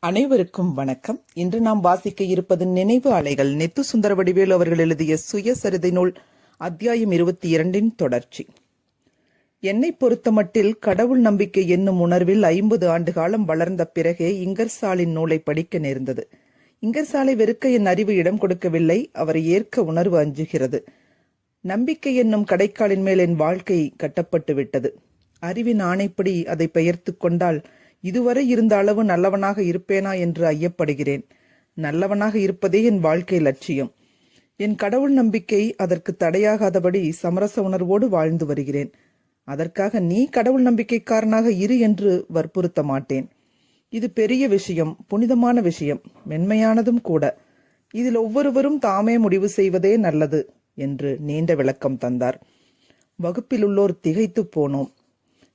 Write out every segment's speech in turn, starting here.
அனைவருக்கும் வணக்கம். இன்று நாம் வாசிக்க இருப்பது நினைவு அலைகள். நெத்து சுந்தர வடிவேலு அவர்கள் எழுதிய சுயசரிதை நூல் அத்தியாயம் இருபத்தி இரண்டின் தொடர்ச்சி. என்னை பொறுத்தமட்டில் கடவுள் நம்பிக்கை என்னும் உணர்வில் ஐம்பது ஆண்டு காலம் வளர்ந்த பிறகே இங்கர்சாலின் நூலை படிக்க நேர்ந்தது. இங்கர்சாலை வெறுக்க என் அறிவு இடம் கொடுக்கவில்லை. அவரை ஏற்க உணர்வு அஞ்சுகிறது. நம்பிக்கை என்னும் கடைக்காலின் மேல் என் வாழ்க்கை கட்டப்பட்டு விட்டது அறிவின் ஆணைப்படி அதை பெயர்த்து கொண்டால் இதுவரை இருந்த அளவு நல்லவனாக இருப்பேனா என்று ஐயப்படுகிறேன். நல்லவனாக இருப்பதே என் வாழ்க்கை லட்சியம். என் கடவுள் நம்பிக்கை அதற்கு தடையாகாதபடி சமரச உணர்வோடு வாழ்ந்து வருகிறேன். அதற்காக நீ கடவுள் நம்பிக்கைக்காரனாக இரு என்று வற்புறுத்த மாட்டேன். இது பெரிய விஷயம் புனிதமான விஷயம் மென்மையானதும் கூட. இதில் ஒவ்வொருவரும் தாமே முடிவு செய்வதே நல்லது என்று நீண்ட விளக்கம் தந்தார். வகுப்பில் உள்ளோர் திகைத்து போனோம்.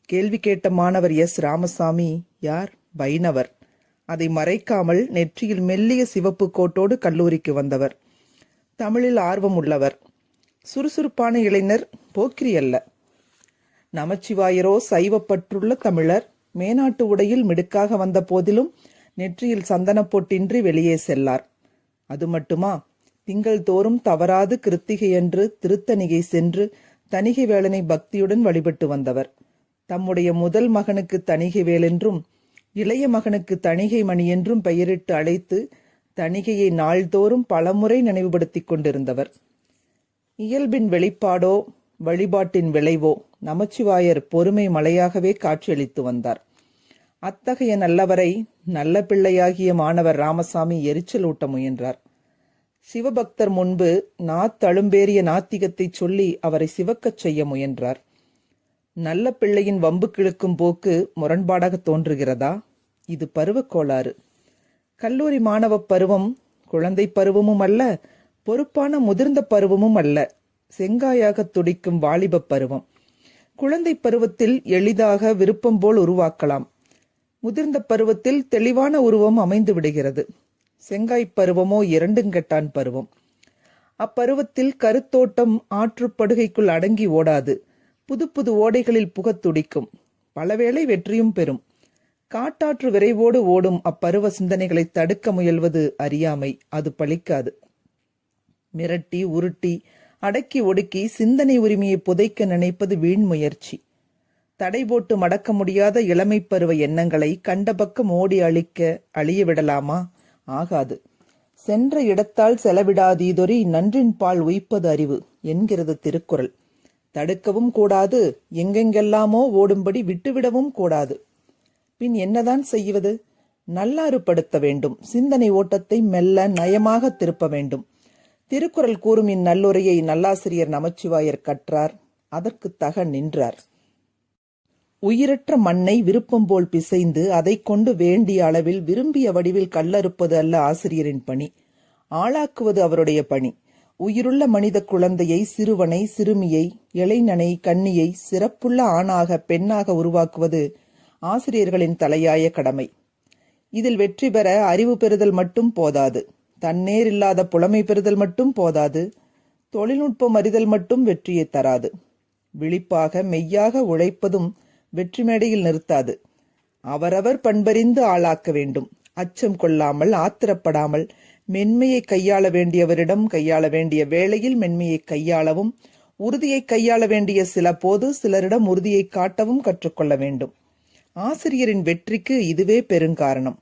கேள்வி கேட்ட மாணவர் எஸ். ராமசாமி யார்? வைணவர். அதை மறைக்காமல் நெற்றியில் மெல்லிய சிவப்பு கோட்டோடு கல்லூரிக்கு வந்தவர். தமிழில் ஆர்வம் உள்ளவர். சுறுசுறுப்பான இளைஞர் போக்கிரி அல்ல. நமச்சிவாயரோ சைவப்பற்றுள்ள தமிழர். மேனாட்டு உடையில் மிடுக்காக வந்த போதிலும் நெற்றியில் சந்தனப் பொட்டின்றி வெளியே செல்லார். அது மட்டுமா? திங்கள் தோறும் தவறாது கிருத்திகையன்று திருத்தணிகை சென்று தணிகை வேலனை பக்தியுடன் வழிபட்டு வந்தவர். தம்முடைய முதல் மகனுக்கு தணிகை வேலென்றும் இளைய மகனுக்கு தணிகை மணி என்றும் பெயரிட்டு அழைத்து தணிகையை நாள்தோறும் பலமுறை நினைவுபடுத்திக் கொண்டிருந்தவர். இயல்பின் வெளிப்பாடோ வழிபாட்டின் விளைவோ நமச்சிவாயர் பொறுமை மலையாகவே காட்சியளித்து வந்தார். அத்தகைய நல்லவரை நல்ல பிள்ளையாகிய மாணவர் ராமசாமி எரிச்சல் ஊட்ட முயன்றார். சிவபக்தர் முன்பு நாத்தழும்பேறிய நாத்திகத்தை சொல்லி அவரை சிவக்கச் செய்ய முயன்றார். நல்ல பிள்ளையின் வம்பு கிழக்கும் போக்கு முரண்பாடாக தோன்றுகிறதா? இது பருவக் கோளாறு. கல்லூரி மாணவ பருவம் குழந்தை பருவமும் அல்ல பொறுப்பான முதிர்ந்த பருவமும் அல்ல. செங்காயாக துடிக்கும் வாலிப பருவம். குழந்தை பருவத்தில் எளிதாக விருப்பம் போல் உருவாக்கலாம். முதிர்ந்த பருவத்தில் தெளிவான உருவம் அமைந்து விடுகிறது. செங்காய் பருவமோ இரண்டுங்கட்டான் பருவம். அப்பருவத்தில் கருத்தோட்டம் ஆற்றுப்படுகைக்குள் அடங்கி ஓடாது. புது புது ஓடைகளில் புகத் துடிக்கும். பலவேளை வெற்றியும் பெறும். காட்டாற்று விரைவோடு ஓடும் அப்பருவ சிந்தனைகளை தடுக்க முயல்வது அறியாமை அது பழிக்காது. மிரட்டி உருட்டி அடக்கி ஒடுக்கி சிந்தனை உரிமையை புதைக்க நினைப்பது வீண் முயற்சி. தடை போட்டு மடக்க முடியாத இளமை பருவ எண்ணங்களை கண்ட பக்கம் ஓடி அழிக்க அழிய விடலாமா? ஆகாது. சென்ற இடத்தால் செலவிடாதீதொரி நன்றின் பால் உய்ப்பது அறிவு என்கிறது திருக்குறள். தடுக்கவும் கூடாது எங்கெங்கெல்லாமோ ஓடும்படி விட்டுவிடவும் கூடாது. பின் என்னதான் செய்வது? நல்லாறுபடுத்த வேண்டும். சிந்தனை ஓட்டத்தை மெல்ல நயமாக திருப்ப வேண்டும். திருக்குறள் கூறும் இந்நல்லுரையை நல்லாசிரியர் நமச்சிவாயர் கற்றார். அதற்கு தக நின்றார். உயிரற்ற மண்ணை விருப்பம் போல் பிசைந்து அதைக் கொண்டு வேண்டிய அளவில் விரும்பிய வடிவில் கல்லறுப்பது அல்ல ஆசிரியரின் பணி. ஆளாக்குவது அவருடைய பணி. உயிருள்ள மனித குழந்தையை சிறுவனை சிறுமியை இளைஞனை கன்னியை சிறப்புள்ள ஆணாக பெண்ணாக உருவாக்குவது ஆசிரியர்களின் தலையாய கடமை. இதில் வெற்றி பெற அறிவு பெறுதல் மட்டும் போதாது. தன்னேர் இல்லாத புலமை பெறுதல் மட்டும் போதாது. தொழில்நுட்பம் அறிதல் மட்டும் வெற்றியை தராது. விழிப்பாக மெய்யாக உழைப்பதும் வெற்றி மேடையில் நிறுத்தாது. அவரவர் பண்பறிந்து ஆளாக்க வேண்டும். அச்சம் கொள்ளாமல் ஆத்திரப்படாமல் மென்மையை கையாள வேண்டியவரிடம் கையாள வேண்டிய வேளையில் மென்மையை கையாளவும் உறுதியை கையாள வேண்டிய சில போது சிலரிடம் உறுதியை காட்டவும் கற்றுக்கொள்ள வேண்டும். ஆசிரியரின் வெற்றிக்கு இதுவே பெருங்காரணம்.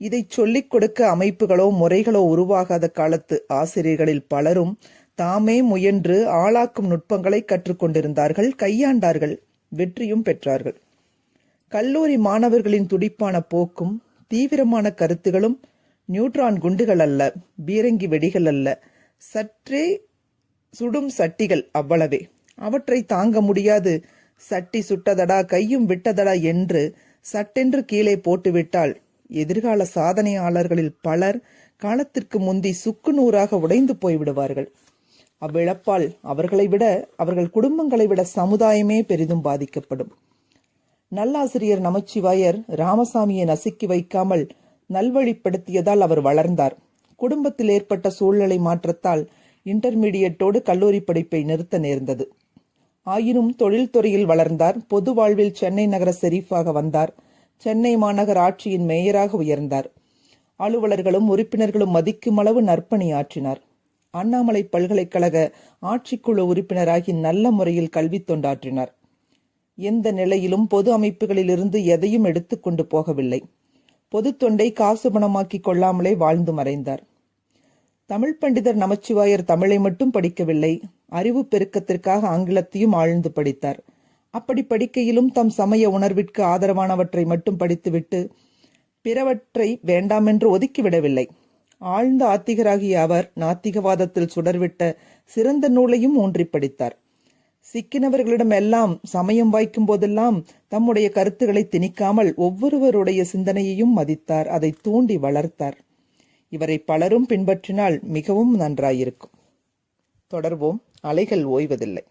இதை சொல்லிக் கொடுக்க அமைப்புகளோ முறைகளோ உருவாகாத காலத்து ஆசிரியர்களில் பலரும் தாமே முயன்று ஆளாக்கும் நுட்பங்களை கற்றுக்கொண்டிருந்தார்கள் கையாண்டார்கள் வெற்றியும் பெற்றார்கள். கல்லூரி மாணவர்களின் துடிப்பான போக்கும் தீவிரமான கருத்துகளும் நியூட்ரான் குண்டுகள் அல்ல பீரங்கி வெடிகள் அல்ல. சற்றே சுடும் சட்டிகள் அவ்வளவே. அவற்றை தாங்க முடியாது. சட்டி சுட்டதடா கையும் விட்டதடா என்று சட்டென்று கீழே போட்டுவிட்டால் எதிர்கால சாதனையாளர்களில் பலர் காலத்திற்கு முந்தி சுக்கு நூறாக உடைந்து போய்விடுவார்கள். அவ்விழப்பால் அவர்களை விட அவர்கள் குடும்பங்களை விட சமுதாயமே பெரிதும் பாதிக்கப்படும். நல்லாசிரியர் நமச்சிவாயர் ராமசாமியை நசுக்கி வைக்காமல் நல்வழிப்படுத்தியதால் அவர் வளர்ந்தார். குடும்பத்தில் ஏற்பட்ட சூழ்நிலை மாற்றத்தால் இன்டர்மீடியட்டோடு கல்லூரி படிப்பை நிறுத்த நேர்ந்தது. ஆயினும் தொழில்துறையில் வளர்ந்தார். பொது வாழ்வில் சென்னை நகர செரீஃபாக வந்தார். சென்னை மாநகர் ஆட்சியின் மேயராக உயர்ந்தார். அலுவலர்களும் உறுப்பினர்களும் மதிக்கும் அளவு நற்பணி ஆற்றினார். அண்ணாமலை பல்கலைக்கழக ஆட்சிக்குழு உறுப்பினராகி நல்ல முறையில் கல்வி தொண்டாற்றினார். எந்த நிலையிலும் பொது அமைப்புகளிலிருந்து எதையும் எடுத்துக்கொண்டு போகவில்லை. பொது தொண்டை காசு பணமாக்கிக் கொள்ளாமலே வாழ்ந்து மறைந்தார். தமிழ் பண்டிதர் நமச்சிவாயர் தமிழை மட்டும் படிக்கவில்லை அறிவு பெருக்கத்திற்காக ஆங்கிலத்தையும் ஆழ்ந்து படித்தார். அப்படி படிக்கையிலும் தம் சமய உணர்விற்கு ஆதரவானவற்றை மட்டும் படித்துவிட்டு பிறவற்றை வேண்டாமென்று ஒதுக்கிவிடவில்லை. ஆழ்ந்த ஆத்திகராகிய அவர் நாத்திகவாதத்தில் சுடர்விட்ட சிறந்த நூலையும் ஊன்றி படித்தார். சிக்கினவர்களிடம் எல்லாம் சமயம் வாய்க்கும் போதெல்லாம் தம்முடைய கருத்துக்களை திணிக்காமல் ஒவ்வொருவருடைய சிந்தனையையும் மதித்தார் அதை தூண்டி வளர்த்தார். இவரை பலரும் பின்பற்றினால் மிகவும் நன்றாயிருக்கும். தொடர்வோம். அலைகள் ஓய்வதில்லை.